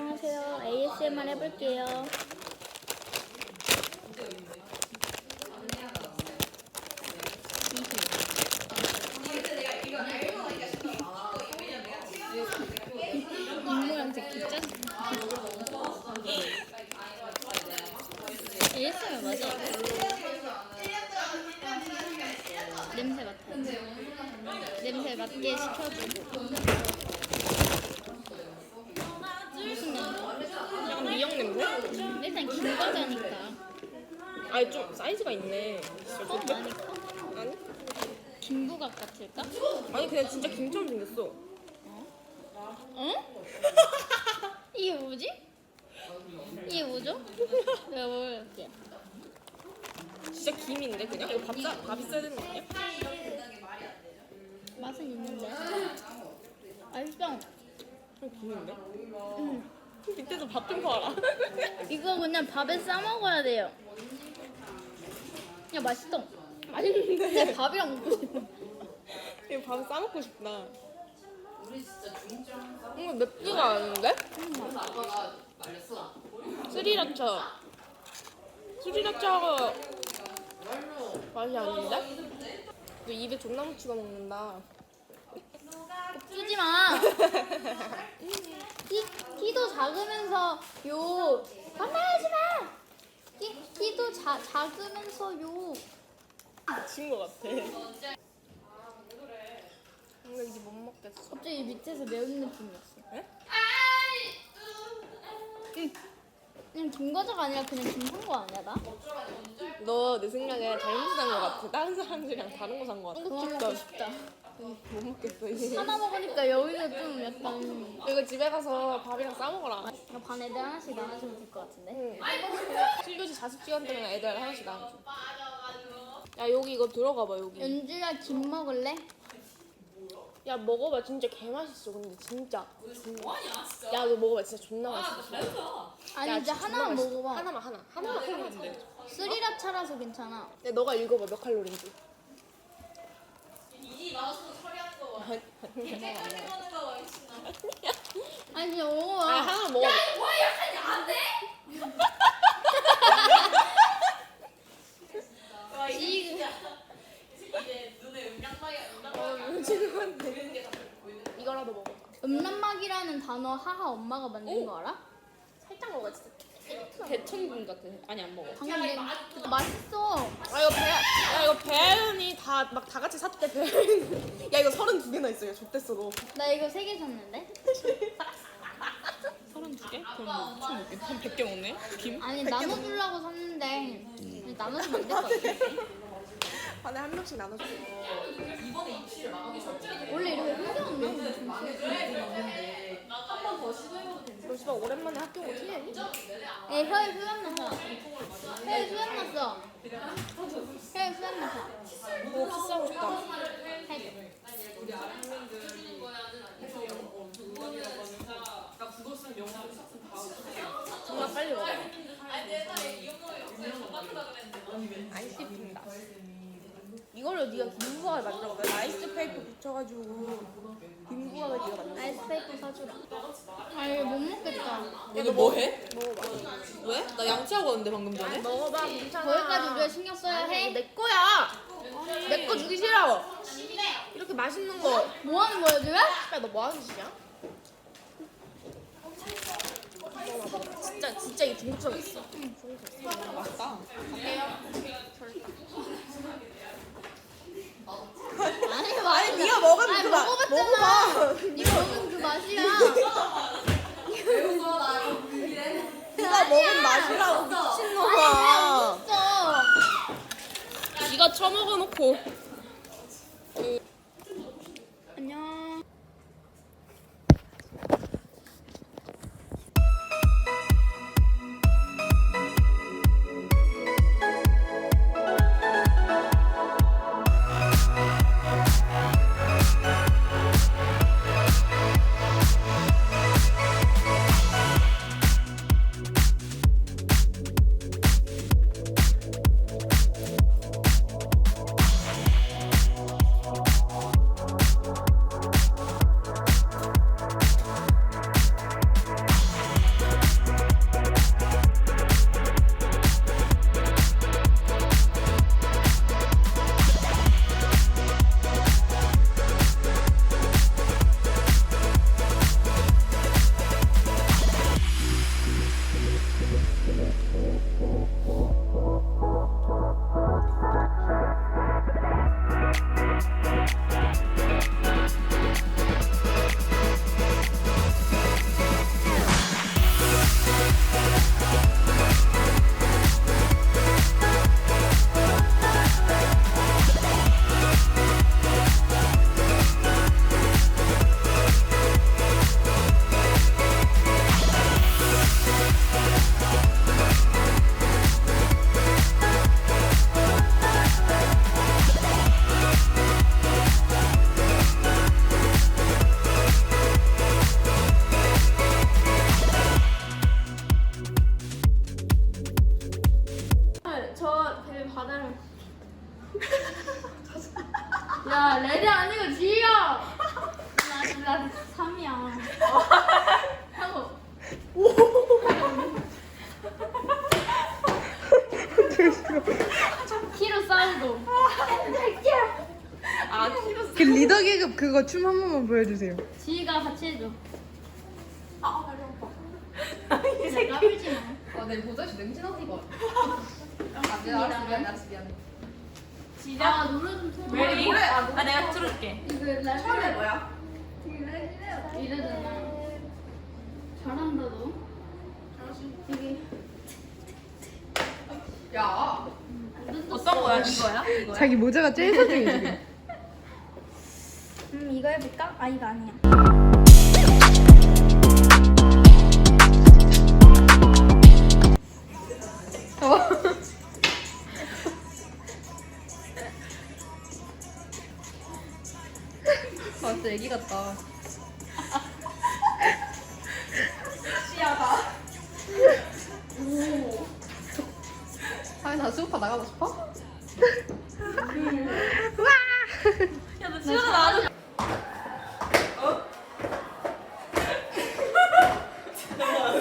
안녕하세요. ASMR 해볼게요. 입모양 되게 짠. ASMR 맞아. 냄새 맡아. 냄새 맡게 시켜주고. 무슨 냄새? 약간 미역 냄새? 일단 긴 과자니까. 아니 좀 사이즈가 있네. 좀 많이 커? 아니? 김부각 같을까? 아니 그냥 진짜 김처럼 생겼어. 어? 이게 뭐지? 이게 뭐죠? 내가 먹어볼게. 진짜 김인데 그냥? 이거 밥, 싸, 밥 있어야 되는 거 아니야? 맛은 있는데. 맛있어. 그냥 김인데? 음. 밑에서 밥 좀 봐라. 이거 그냥 밥에 싸 먹어야 돼요. 야 맛있어. 맛있는데? 내 밥이랑 먹고 싶어. 이거 밥 싸먹고 싶다. 뭔가 맵지가 않은데? 스리라차. 스리라차가 맛이 아닌데? 너 입에 존나 묻히고 먹는다. 쓰지 마. 키, 키도 작으면서 요 반말하지 마. 키, 키도 자, 작으면서 요 미친 것 같아. 뭔가 이제 못 먹겠어. 갑자기 밑에서 매운 느낌이었어. 에? 응. 그냥 김과자가 아니라 그냥 김산 거 아니야 나? 너 내 생각에 잘못 산것 같아. 다른 사람들이랑 다른 거산것 같아. 그거 먹고 싶다. 못 먹겠어 이제. 하나 먹으니까 여기가 좀 약간 이거 집에 가서 밥이랑 싸 먹어라. 그냥 반 애들 하나씩 나눠주면 될 것 같은데? 응. 7교시 자습 시간 때문에 애들 하나씩 나눠줘. 야 여기 이거 들어가 봐 여기. 연주야 김 먹을래? 야 먹어봐 진짜 개 맛있어 근데 진짜. 야 너 먹어봐 진짜 존나 맛있어. 아니 야, 이제 진짜 하나만 맛있어. 먹어봐. 하나만 하나. 하나만 먹으면 돼. 스리라 차라서 괜찮아. 야 너가 읽어봐 몇 칼로리인지. 아니 진짜 먹어봐. 아 하나 먹어. 지금 어 죄송한데. 이거라도 먹어봐. 음란막이라는 단어 하하 엄마가 만든 거 알아? 살짝 먹어 진짜. 대천군 같아. 아니 안 먹어. 방금 내 맛있어. 아 이거 배, 야 이거 배은이 다 막 다 같이 샀대 배은. 야 이거 서른 두 개나 있어. 야 좆됐어 너. 나 이거 세 개 샀는데. 서른 두 개? 그럼 뭐 엄청 먹겠네. 한 100개 먹네? 김? 아니 나눠주려고 샀는데 나눠주면 안 될 것 같아. 안에 한 명씩 나눠줘. 원래 이렇게 흥겨웠나? 너 씨발 오랜만에 학교 오고 티내니? 에 혀에 수염 났어. 혀에 수염 났어. 혀에 수염 났어. 뭐 키스하고 싶다. 해. 정말 빨리 먹어. 안 씹힌다. 이걸로 네가 김부각을 만들어 봐. 아이스 페이퍼 붙여가지고 김부각을 네가 만들어. 아이스페이퍼 사주라. 아 이거 못 먹겠다. 오늘 뭐 해? 먹어봐. 왜? 나 양치하고 왔는데 방금 전에? 먹어봐 괜찮아. 거기까지 우리가 신경 써야 해. 내 거야. 내 거 주기 싫어. 이렇게 맛있는 거. 뭐 하는 거야 지금? 야 너 뭐 하는 짓이야? 진짜 진짜 이 중독성 있어. 맞다. 아니 아니 맛있다. 네가 먹은 먹어봐. 네가 먹은 그 맛이야. 네가 먹은 맛이라고 미친놈아. 진짜. 네가 처먹어 놓고. 야 레드 아니고 지효. 나나 3이야. 하고. 키로 싸우고. 아 키로 그 리더 계급 그거 춤 한 번만 보여주세요. 지희가 같이 해줘. 아 다리 아파. 이 새끼 아내 모자에서 냄새 나는 거 같아. 아, 내가 알았어 미안 미안 아, 노래 좀 틀어. 왜? 노래, 아, 아 내가 틀을게. 처음에 뭐야? 이래잖아. 잘한다, 너. 야. 어떤 거야? 이거야? 이거야? 자기 모자가 제일 소중해 지금. 음, 이거 해볼까? 아, 이거 아니야. 아, 진짜 애기 같다. 시야다. 오. 나 수우파 나가고 싶어?